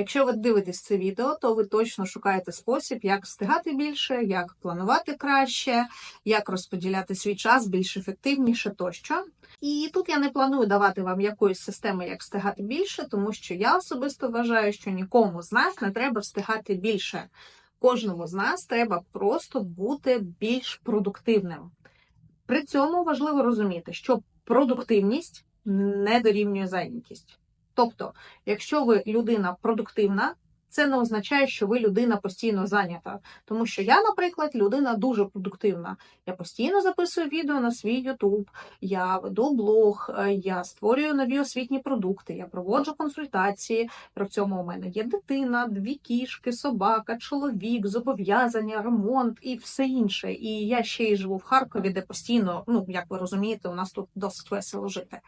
Якщо ви дивитесь це відео, то ви точно шукаєте спосіб, як встигати більше, як планувати краще, як розподіляти свій час більш ефективніше тощо. І тут я не планую давати вам якоїсь системи, як встигати більше, тому що я особисто вважаю, що нікому з нас не треба встигати більше. Кожному з нас треба просто бути більш продуктивним. При цьому важливо розуміти, що продуктивність не дорівнює зайнятість. Тобто, якщо ви людина продуктивна, це не означає, що ви людина постійно зайнята. Тому що я, наприклад, людина дуже продуктивна. Я постійно записую відео на свій YouTube, я веду блог, е, я створюю нові освітні продукти, я проводжу консультації. При цьому у мене є дитина, дві кішки, собака, чоловік, зобов'язання, ремонт і все інше. І я ще й живу в Харкові, де постійно, ну як ви розумієте, у нас тут досить весело жити.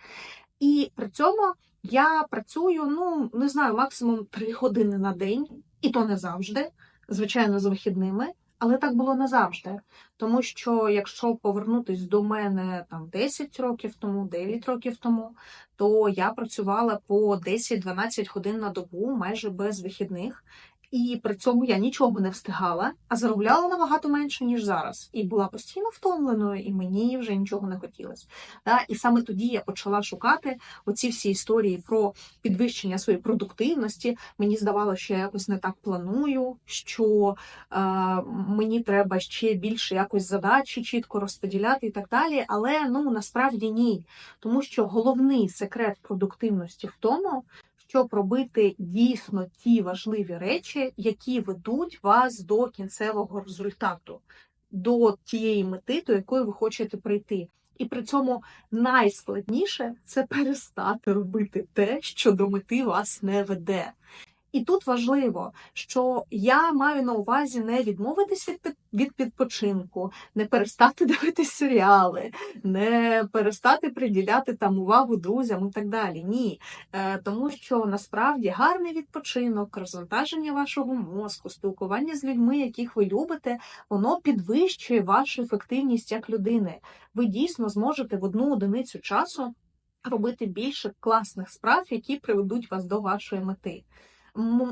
І при цьому я працюю, ну не знаю, максимум три години на день, і то не завжди, звичайно, з вихідними. Але так було не завжди. Тому що якщо повернутись до мене там 10 років тому, 9 років тому, то я працювала по 10-12 годин на добу, майже без вихідних. І при цьому я нічого не встигала, а заробляла набагато менше, ніж зараз. І була постійно втомленою, і мені вже нічого не хотілося. І саме тоді я почала шукати оці всі історії про підвищення своєї продуктивності. Мені здавалося, що я якось не так планую, що е, мені треба ще більше якось задачі чітко розподіляти і так далі. Але ну насправді ні. Тому що головний секрет продуктивності в тому, щоб робити дійсно ті важливі речі, які ведуть вас до кінцевого результату, до тієї мети, до якої ви хочете прийти. І при цьому найскладніше це перестати робити те, що до мети вас не веде. І тут важливо, що я маю на увазі не відмовитись від від відпочинку, не перестати дивитись серіали, не перестати приділяти там увагу друзям і так далі. Ні, Е, тому що насправді гарний відпочинок, розвантаження вашого мозку, спілкування з людьми, яких ви любите, воно підвищує вашу ефективність як людини. Ви дійсно зможете в одну одиницю часу робити більше класних справ, які приведуть вас до вашої мети.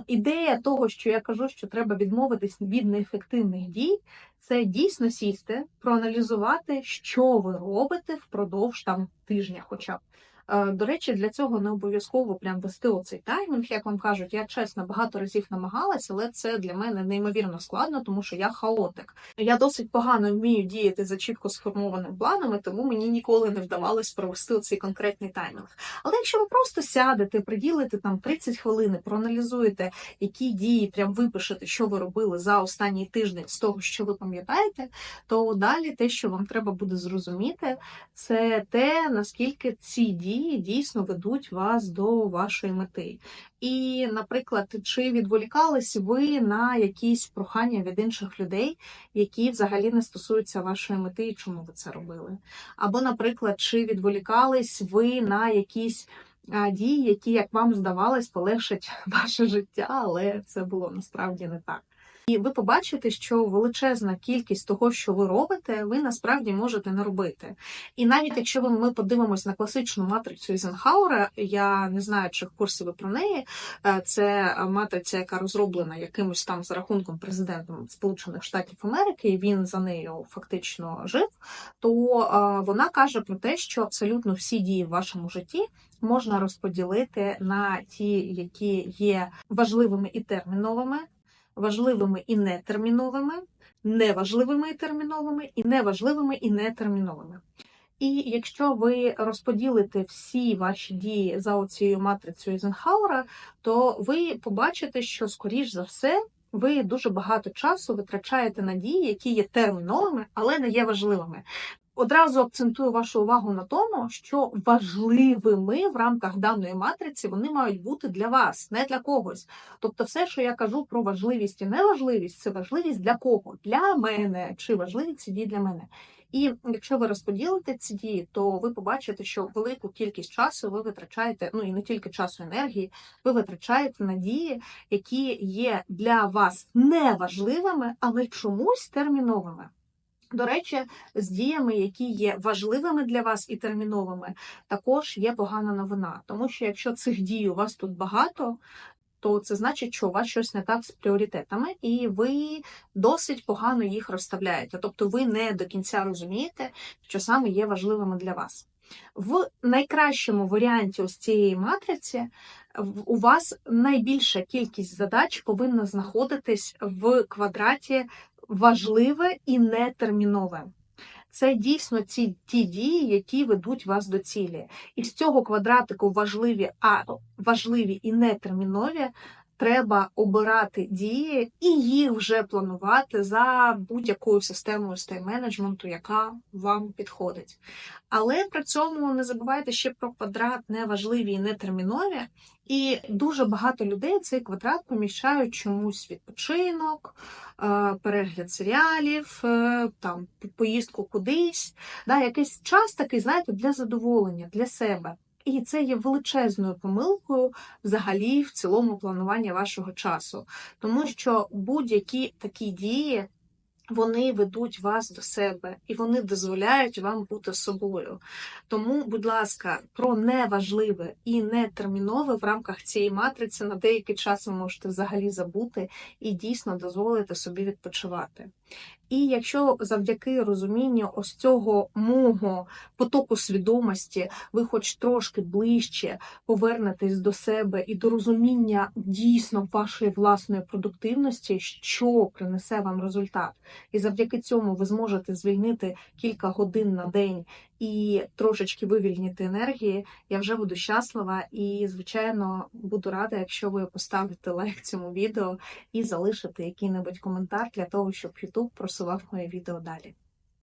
Ідея того, що я кажу, що треба відмовитись від неефективних дій, це дійсно сісти, проаналізувати, що ви робите впродовж там тижня, хоча б. Е, До речі, для цього не обов'язково прям вести оцей таймінг, як вам кажуть. Я чесно багато разів намагалась, але це для мене неймовірно складно, тому що я хаотик. Я досить погано вмію діяти за чітко сформованими планами, тому мені ніколи не вдавалось провести оцей конкретний таймінг. Але якщо ви просто сядете, приділите там 30 хвилин, проаналізуєте, які дії прям випишете, що ви робили за останній тиждень з того, що ви пам'ятаєте, то далі те, що вам треба буде зрозуміти, це те, наскільки ці дії дійсно ведуть вас до вашої мети. І, наприклад, чи відволікались ви на якісь прохання від інших людей, які взагалі не стосуються вашої мети, і чому ви це робили? Або, наприклад, чи відволікались ви на якісь дії, які, як вам здавалось, полегшать ваше життя, але це було насправді не так. І ви побачите, що величезна кількість того, що ви робите, ви насправді можете не робити. І навіть якщо ми подивимось на класичну матрицю Ізенхауера, я не знаю, чи в курсі ви про неї. е, Це матриця, яка розроблена якимось там за рахунком президентом Сполучених Штатів Америки, і він за нею фактично жив. То е, вона каже про те, що абсолютно всі дії в вашому житті можна розподілити на ті, які є важливими і терміновими важливими і нетерміновими, неважливими і терміновими, і неважливими і нетерміновими. І якщо ви розподілите всі ваші дії за оцією матрицею Ейзенхауера, то ви побачите, що, скоріш за все, ви дуже багато часу витрачаєте на дії, які є терміновими, але не є важливими. Одразу акцентую вашу увагу на тому, що важливими в рамках даної матриці вони мають бути для вас, не для когось. Тобто, все, що я кажу про важливість і неважливість, це важливість для кого? Для мене, чи важливі ці дії для мене. І якщо ви розподілите ці дії, то ви побачите, що велику кількість часу ви витрачаєте, ну і не тільки часу, енергії, ви витрачаєте на дії, які є для вас неважливими, але чомусь терміновими. До речі, з діями, які є важливими для вас і терміновими, також є погана новина. Тому що якщо цих дій у вас тут багато, то це значить, що у вас щось не так з пріоритетами, і ви досить погано їх розставляєте. Тобто ви не до кінця розумієте, що саме є важливими для вас. В найкращому варіанті ось цієї матриці у вас найбільша кількість задач повинна знаходитись в квадраті важливе і нетермінове. Це дійсно ці ті дії, які ведуть вас до цілі. І з цього квадратику важливі, а важливі і нетермінові. Треба обирати дії і їх вже планувати за будь-якою системою стейм-менеджменту, яка вам підходить. Але при цьому не забувайте ще про квадрат неважливі і нетермінові. І дуже багато людей цей квадрат поміщають чомусь відпочинок, е, перегляд серіалів, е, там поїздку кудись, да, якийсь час такий, знаєте, для задоволення, для себе. І це є величезною помилкою взагалі в цілому планування вашого часу, тому що будь-які такі дії. Вони ведуть вас до себе і вони дозволяють вам бути собою. Тому, будь ласка, про неважливе і нетермінове в рамках цієї матриці на деякий час ви можете взагалі забути і дійсно дозволити собі відпочивати. І якщо завдяки розумінню ось цього мого потоку свідомості ви хоч трошки ближче повернетесь до себе і до розуміння дійсно вашої власної продуктивності, що принесе вам результат, і завдяки цьому ви зможете звільнити кілька годин на день і трошечки вивільнити енергії, я вже буду щаслива і, звичайно, буду рада, якщо ви поставите лайк цьому відео і залишите який-небудь коментар для того, щоб YouTube просував моє відео далі.